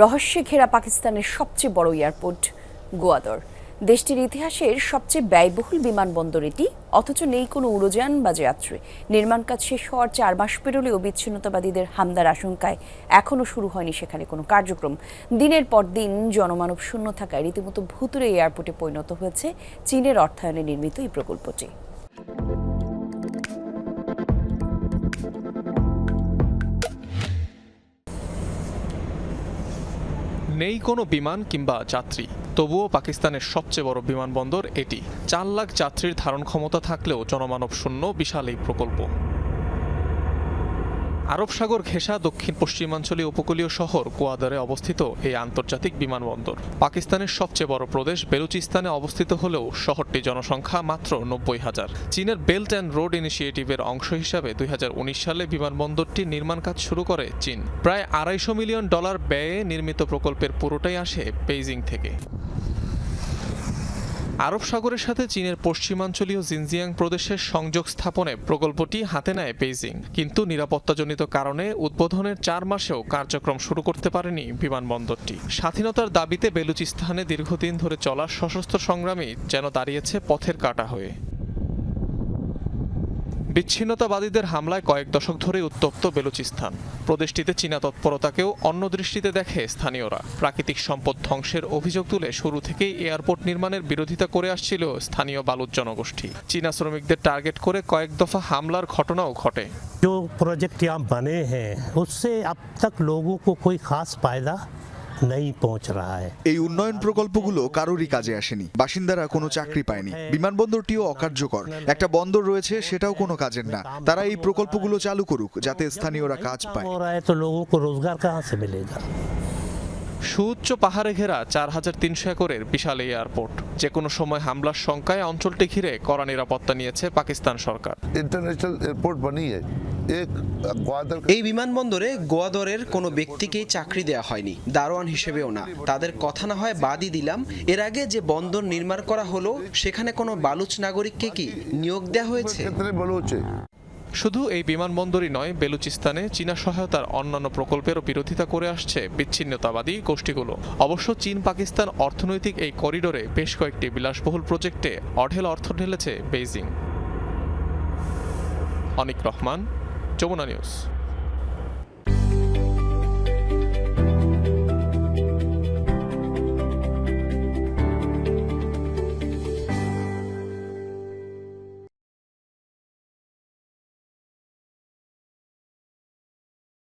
রহস্যে ঘেরা পাকিস্তানের সবচেয়ে বড় এয়ারপোর্ট, গোয়াদর। দেশটির ইতিহাসের সবচেয়ে ব্যয়বহুল বিমানবন্দর এটি। অথচ নেই কোনো উড়োযান বা যাত্রী। নির্মাণ কাজ শেষ হওয়ার চার মাস পেরোলেও বিচ্ছিন্নতাবাদীদের হামলার আশঙ্কায় এখনও শুরু হয়নি সেখানে কোনো কার্যক্রম। দিনের পর দিন জনমানব শূন্য থাকায় রীতিমতো ভুতুরে এয়ারপোর্টে পরিণত হয়েছে চীনের অর্থায়নে নির্মিত এই প্রকল্পটি। নেই কোনো বিমান কিংবা যাত্রী। তবুও পাকিস্তানের সবচেয়ে বড় বিমানবন্দর এটি। চার লাখ যাত্রীর ধারণ ক্ষমতা থাকলেও জনমানব শূন্য, বিশাল এই প্রকল্প। আরব সাগর ঘেঁষা দক্ষিণ পশ্চিমাঞ্চলীয় উপকূলীয় শহর কোয়াদারে অবস্থিত এই আন্তর্জাতিক বিমানবন্দর। পাকিস্তানের সবচেয়ে বড় প্রদেশ বেলুচিস্তানে অবস্থিত হলেও শহরটি জনসংখ্যা মাত্র নব্বই হাজার। চীনের বেল্ট অ্যান্ড রোড ইনিশিয়েটিভের অংশ হিসাবে দুই হাজার উনিশ সালে বিমানবন্দরটির নির্মাণ কাজ শুরু করে চীন। প্রায় আড়াইশো মিলিয়ন ডলার ব্যয়ে নির্মিত প্রকল্পের পুরোটাই আসে বেইজিং থেকে। আরব সাগরের সাথে চীনের পশ্চিমাঞ্চলীয় জিনজিয়াং প্রদেশের সংযোগ স্থাপনে প্রকল্পটি হাতে নেয় বেইজিং। কিন্তু নিরাপত্তাজনিত কারণে উদ্বোধনের চার মাসেও কার্যক্রম শুরু করতে পারেনি বিমানবন্দরটি। স্বাধীনতার দাবিতে বেলুচিস্তানে দীর্ঘদিন ধরে চলা সশস্ত্র সংগ্রামী যেন দাঁড়িয়েছে পথের কাটা হয়ে। বিচ্ছিন্নতাবাদীদের হামলায় কয়েক দশক ধরে উত্তপ্ত বেলুচিস্তান প্রদেশটিতে চীনা তৎপরতাকেও অন্য দৃষ্টিতে দেখে স্থানীয়রা প্রাকৃতিক সম্পদ ধ্বংসের অভিযোগ তুলে শুরু থেকেই এয়ারপোর্ট নির্মাণের বিরোধিতা করে আসছিল স্থানীয় বালুচ জনগোষ্ঠী চীনা শ্রমিকদের টার্গেট করে কয়েক দফা হামলার ঘটনাও ঘটে जो प्रोजेक्ट यहाँ बने हैं उससे अब तक लोगों को कोई खास फायदा नहीं पहुंच रहा है এই উন্নয়ন প্রকল্পগুলো কারোরই কাজে আসেনি বাসিন্দারা কোনো চাকরি পায়নি বিমানবন্দরটিও অকার্যকর একটা বন্দর রয়েছে সেটাও কোনো কাজের না তারা এই প্রকল্পগুলো চালু করুক যাতে স্থানীয়রা কাজ পায় हो रहा है तो लोगों को रोजगार कहाँ से मिलेगा সুউচ্চ পাহাড়ে ঘেরা চার হাজার তিনশো একরের বিশাল এই এয়ারপোর্ট। যে কোনো সময় হামলার শঙ্কায় অঞ্চলটি ঘিরে কড়া নিরাপত্তা নিয়েছে পাকিস্তান সরকার। ইন্টারন্যাশনাল এয়ারপোর্ট বানিয়ে এই বিমানবন্দরে গোয়াদরের কোনো ব্যক্তিকেই চাকরি দেওয়া হয়নি দারোয়ান হিসেবেও না। তাদের কথা না হয় বাদই দিলাম। এর আগে যে বন্দর নির্মাণ করা হলো সেখানে কোনো বালুচ নাগরিককে কি নিয়োগ দেওয়া হয়েছে? শুধু এই বিমানবন্দরই নয়, বেলুচিস্তানে চীনা সহায়তার অন্যান্য প্রকল্পেরও বিরোধিতা করে আসছে বিচ্ছিন্নতাবাদী গোষ্ঠীগুলো। অবশ্য চীন, পাকিস্তান অর্থনৈতিক এই করিডোরে বেশ কয়েকটি বিলাসবহুল প্রজেক্টে অঢেল অর্থ ঢেলেছে বেইজিং। অনিক রহমান, যমুনা নিউজ।